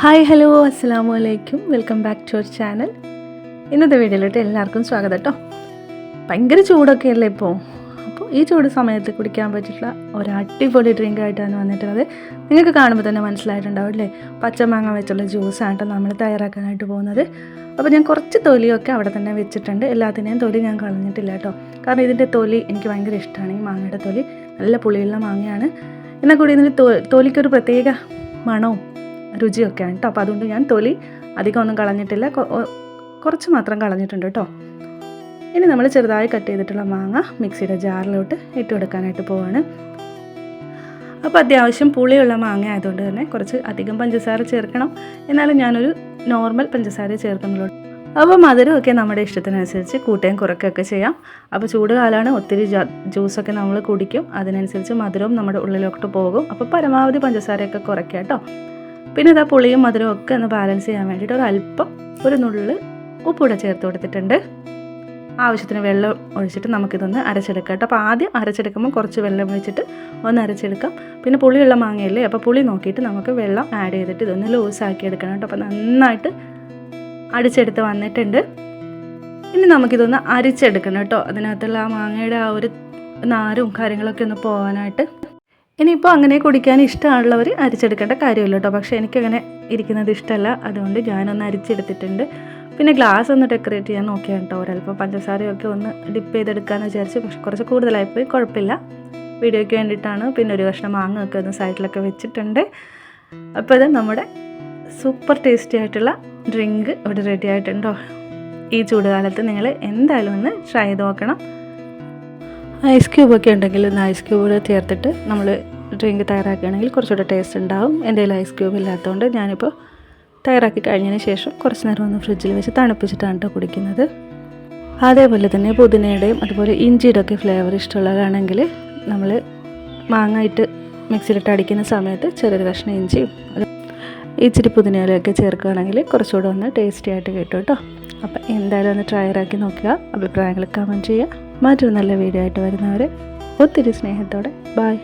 Hi hello അസ്സാം വലൈക്കും welcome back to our channel ഇന്നത്തെ വീഡിയോയിലോട്ട് എല്ലാവർക്കും സ്വാഗതം കേട്ടോ ഭയങ്കര ചൂടൊക്കെ അല്ലേ ഇപ്പോൾ അപ്പോൾ ഈ ചൂട് സമയത്ത് കുടിക്കാൻ പറ്റിയിട്ടുള്ള ഒരു അടിപൊളി ഡ്രിങ്ക് ആയിട്ടാണ് വന്നിട്ടുള്ളത്. നിങ്ങൾക്ക് കാണുമ്പോൾ തന്നെ മനസ്സിലായിട്ടുണ്ടാവും അല്ലേ? പച്ചമാങ്ങ വെച്ചുള്ള ജ്യൂസാണ് കേട്ടോ നമ്മൾ തയ്യാറാക്കാനായിട്ട് പോകുന്നത്. അപ്പോൾ ഞാൻ കുറച്ച് തൊലിയൊക്കെ അവിടെ തന്നെ വെച്ചിട്ടുണ്ട്. എല്ലാത്തിനെയും തൊലി ഞാൻ കളഞ്ഞിട്ടില്ല കേട്ടോ കാരണം ഇതിന്റെ തൊലി എനിക്ക് ഭയങ്കര ഇഷ്ടമാണ് ഈ മാങ്ങയുടെ തൊലി നല്ല പുളിയുള്ള മാങ്ങയാണ്. എന്നാൽ കൂടി തൊ തൊലിക്കൊരു പ്രത്യേക മണവും രുചിയൊക്കെയാണ് കേട്ടോ. അപ്പോൾ അതുകൊണ്ട് ഞാൻ തൊലി അധികം ഒന്നും കളഞ്ഞിട്ടില്ല. കുറച്ച് മാത്രം കളഞ്ഞിട്ടുണ്ട് കേട്ടോ. ഇനി നമ്മൾ ചെറുതായി കട്ട് ചെയ്തിട്ടുള്ള മാങ്ങ മിക്സിയുടെ ജാറിലോട്ട് ഇട്ട് കൊടുക്കാനായിട്ട് പോവാണ്. അപ്പോൾ അത്യാവശ്യം പുളിയുള്ള മാങ്ങ ആയതുകൊണ്ട് തന്നെ കുറച്ച് അധികം പഞ്ചസാര ചേർക്കണം. എന്നാലും ഞാനൊരു നോർമൽ പഞ്ചസാര ചേർക്കുന്നുള്ളൂ. അപ്പോൾ മധുരമൊക്കെ നമ്മുടെ ഇഷ്ടത്തിനനുസരിച്ച് കൂട്ടുകയും കുറയ്ക്കുകയൊക്കെ ചെയ്യാം. അപ്പോൾ ചൂട് കാലമാണ് ഒത്തിരി ജ്യൂസൊക്കെ നമ്മൾ കുടിക്കും. അതിനനുസരിച്ച് മധുരവും നമ്മുടെ ഉള്ളിലോട്ട് പോകും. അപ്പോൾ പരമാവധി പഞ്ചസാരയൊക്കെ കുറയ്ക്കാം കേട്ടോ. പിന്നെ ഇതാ പുളിയും മധുരവും ഒക്കെ ഒന്ന് ബാലൻസ് ചെയ്യാൻ വേണ്ടിയിട്ട് ഒരു അല്പം ഒരു നുള്ളിൽ ഉപ്പൂടെ ചേർത്ത് കൊടുത്തിട്ടുണ്ട്. ആവശ്യത്തിന് വെള്ളം ഒഴിച്ചിട്ട് നമുക്കിതൊന്ന് അരച്ചെടുക്കാം കേട്ടോ. അപ്പോൾ ആദ്യം അരച്ചെടുക്കുമ്പോൾ കുറച്ച് വെള്ളം ഒഴിച്ചിട്ട് ഒന്ന് അരച്ചെടുക്കാം. പിന്നെ പുളിയുള്ള മാങ്ങയല്ലേ? അപ്പോൾ പുളി നോക്കിയിട്ട് നമുക്ക് വെള്ളം ആഡ് ചെയ്തിട്ട് ഇതൊന്ന് ലൂസാക്കി എടുക്കണം കേട്ടോ. അപ്പോൾ നന്നായിട്ട് അടിച്ചെടുത്ത് വന്നിട്ടുണ്ട്. ഇനി നമുക്കിതൊന്ന് അരിച്ചെടുക്കണം കേട്ടോ. അതിനകത്തുള്ള ആ മാങ്ങയുടെ ആ ഒരു നാരും കാര്യങ്ങളൊക്കെ ഒന്ന് പോകാനായിട്ട് ഇനിയിപ്പോൾ അങ്ങനെ കുടിക്കാൻ ഇഷ്ടമുള്ളവർ അരിച്ചെടുക്കേണ്ട കാര്യമില്ല കേട്ടോ. പക്ഷേ എനിക്കങ്ങനെ ഇരിക്കുന്നത് ഇഷ്ടമല്ല. അതുകൊണ്ട് ഞാനൊന്ന് അരിച്ചെടുത്തിട്ടുണ്ട്. പിന്നെ ഗ്ലാസ് ഒന്ന് ഡെക്കറേറ്റ് ചെയ്യാൻ നോക്കിയാണ് കേട്ടോ. ഒരല്പം പഞ്ചസാരയൊക്കെ ഒന്ന് ഡിപ്പ് ചെയ്തെടുക്കാമെന്ന് വിചാരിച്ച്. പക്ഷെ കുറച്ച് കൂടുതലായിപ്പോയി കുഴപ്പമില്ല. വീഡിയോയ്ക്ക് വേണ്ടിയിട്ടാണ്. പിന്നെ ഒരു കഷ്ണം മാങ്ങ ഒക്കെ ഒന്ന് സൈഡിലൊക്കെ വെച്ചിട്ടുണ്ട്. അപ്പോൾ ഇത് നമ്മുടെ സൂപ്പർ ടേസ്റ്റി ആയിട്ടുള്ള ഡ്രിങ്ക് ഇവിടെ റെഡി ആയിട്ടുണ്ടോ ഈ ചൂടുകാലത്ത് നിങ്ങൾ എന്തായാലും ഒന്ന് ട്രൈ ചെയ്ത് നോക്കണം. ഐസ് ക്യൂബൊക്കെ ഉണ്ടെങ്കിൽ ഒന്ന് ഐസ് ക്യൂബ് ചേർത്തിട്ട് നമ്മൾ ഡ്രിങ്ക് തയ്യാറാക്കുകയാണെങ്കിൽ കുറച്ചുകൂടെ ടേസ്റ്റ് ഉണ്ടാവും. എന്റെ കയ്യിൽ ഐസ് ക്യൂബ് ഇല്ലാത്തതുകൊണ്ട് ഞാനിപ്പോൾ തയ്യാറാക്കി കഴിഞ്ഞതിന് ശേഷം കുറച്ച് നേരം ഒന്ന് ഫ്രിഡ്ജിൽ വെച്ച് തണുപ്പിച്ചിട്ടാണ് കേട്ടോ കുടിക്കുന്നത്. അതേപോലെ തന്നെ പുതിനയുടെയും അതുപോലെ ഇഞ്ചിയുടെ ഒക്കെ ഫ്ലേവർ ഇഷ്ടമുള്ളതാണെങ്കിൽ നമ്മൾ മാങ്ങായിട്ട് മിക്സിയിലിട്ട് അടിക്കുന്ന സമയത്ത് ചെറിയൊരു കഷ്ണം ഇഞ്ചിയും ഇച്ചിരി പുതിനയിലൊക്കെ ചേർക്കുകയാണെങ്കിൽ കുറച്ചുകൂടെ ഒന്ന് ടേസ്റ്റി ആയിട്ട് കിട്ടും കേട്ടോ അപ്പോൾ എന്തായാലും ഒന്ന് ട്രൈ ആക്കി നോക്കുക. അഭിപ്രായങ്ങൾ കമന്റ് ചെയ്യുക. മറ്റൊരു നല്ല വീഡിയോ ആയിട്ട് വരുന്നവരെ ഒത്തിരി സ്നേഹത്തോടെ. ബായ്